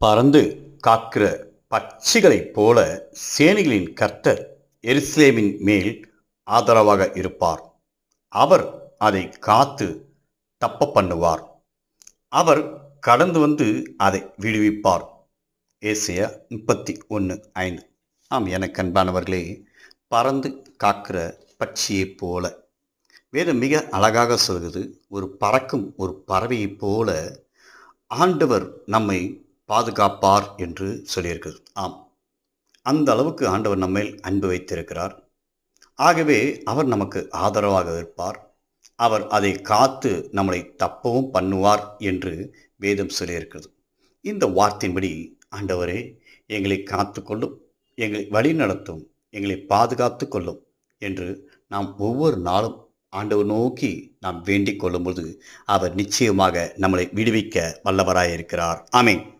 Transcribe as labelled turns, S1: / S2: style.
S1: பறந்து காக்கிற பட்சிகளைப் போல சேனைகளின் கர்த்தர் எருசலேமின் மேல் ஆதரவாக இருப்பார். அவர் அதை காத்து தப்ப பண்ணுவார். அவர் கடந்து வந்து அதை விடுவிப்பார். ஏசியா முப்பத்தி ஒன்று ஐந்து. ஆம் எனக்கு அன்பானவர்களே பறந்து காக்கிற பட்சியைப் போல. வேதம் மிக அழகாக சொல்கிறது ஒரு பறக்கும் ஒரு பறவையைப் போல ஆண்டவர் நம்மை பாதுகாப்பார் என்று சொல்லியிருக்கிறது. ஆம். அந்த அளவுக்கு ஆண்டவர் நம்மேல் அன்பு வைத்திருக்கிறார். ஆகவே அவர் நமக்கு ஆதரவாக இருப்பார். அவர் அதை காத்து நம்மளை தப்பவும் பண்ணுவார் என்று வேதம் சொல்லியிருக்கிறது. இந்த வார்த்தையின்படி ஆண்டவரே எங்களை காத்து கொள்ளும் எங்களை வழி நடத்தும் எங்களை பாதுகாத்து கொள்ளும் என்று நாம் ஒவ்வொரு நாளும் ஆண்டவர் நோக்கி நாம் வேண்டிக் கொள்ளும்போது அவர் நிச்சயமாக நம்மளை விடுவிக்க வல்லவராயிருக்கிறார். ஆமென்.